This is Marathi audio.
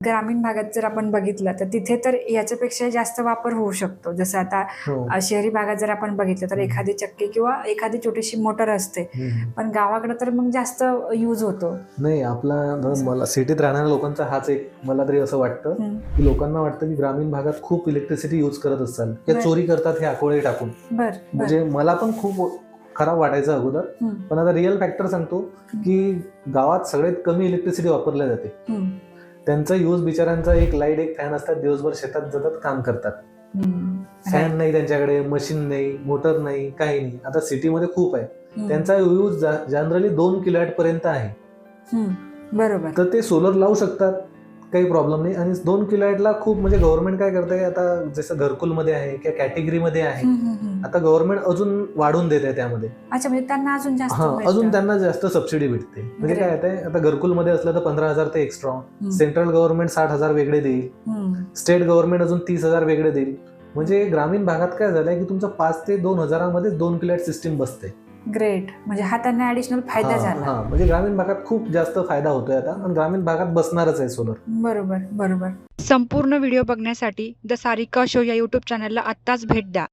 ग्रामीण भागात जर आपण बघितलं तर तिथे तर याच्यापेक्षा जास्त वापर होऊ शकतो जसं आता हो शहरी भागात जर आपण बघितलं तर. एखादी चक्की किंवा एखादी छोटीशी मोटर असते. पण गावाकडे तर मग जास्त यूज होतो नाही आपला मला सिटीत राहणाऱ्या लोकांचा हाच एक मला तरी असं वाटतं. की लोकांना वाटतं की ग्रामीण भागात खूप इलेक्ट्रिसिटी यूज करत असाल. किंवा चोरी करतात हे आकोळे टाकून म्हणजे मला पण खूप खराब वाटायचं अगोदर. पण आता रिअल फॅक्टर सांगतो की गावात सगळ्यात कमी इलेक्ट्रिसिटी वापरल्या जाते. त्यांचा यूज बिचारांचा एक लाइट एक फॅन असतात दिवसभर शेतात जातात काम करतात. फॅन नाही त्यांच्याकडे मशीन नाही मोटर नाही काही नाही आता सिटीमध्ये खूप आहे. त्यांचा यूज जनरली दोन किलोवॅट पर्यंत आहे. बरोबर तर ते सोलर लावू शकतात काही प्रॉब्लेम नाही आणि दोन किलोवॅटला खूप म्हणजे गव्हर्नमेंट काय करते आता जसं घरकुलमध्ये आहे किंवा कॅटेगरीमध्ये आहे. आता गव्हर्नमेंट अजून वाढून देते त्यामध्ये. अच्छा म्हणजे त्यांना अजून जास्त हा. अजून त्यांना जास्त सबसिडी भेटते. म्हणजे काय. आहे आता घरकुलमध्ये असलं तर पंधरा हजार ते एक्स्ट्रा. सेंट्रल गव्हर्नमेंट साठ हजार वेगळे देईल. हम्म. स्टेट गव्हर्नमेंट अजून तीस हजार वेगळे देईल. म्हणजे ग्रामीण भागात काय झालंय की तुमचं पाच ते दोन हजारामध्ये दोन किलोवॅट सिस्टीम बसते. ग्रेट म्हणजे हा त्यांना ऍडिशनल फायदा झाला. हा. म्हणजे ग्रामीण भागात खूप जास्त फायदा होतोय आता. आणि ग्रामीण भागात बसणारच आहे सोलर बरोबर बरोबर. संपूर्ण व्हिडिओ बघण्यासाठी द सारिका शो या यूट्यूब चॅनलला आत्ताच भेट द्या.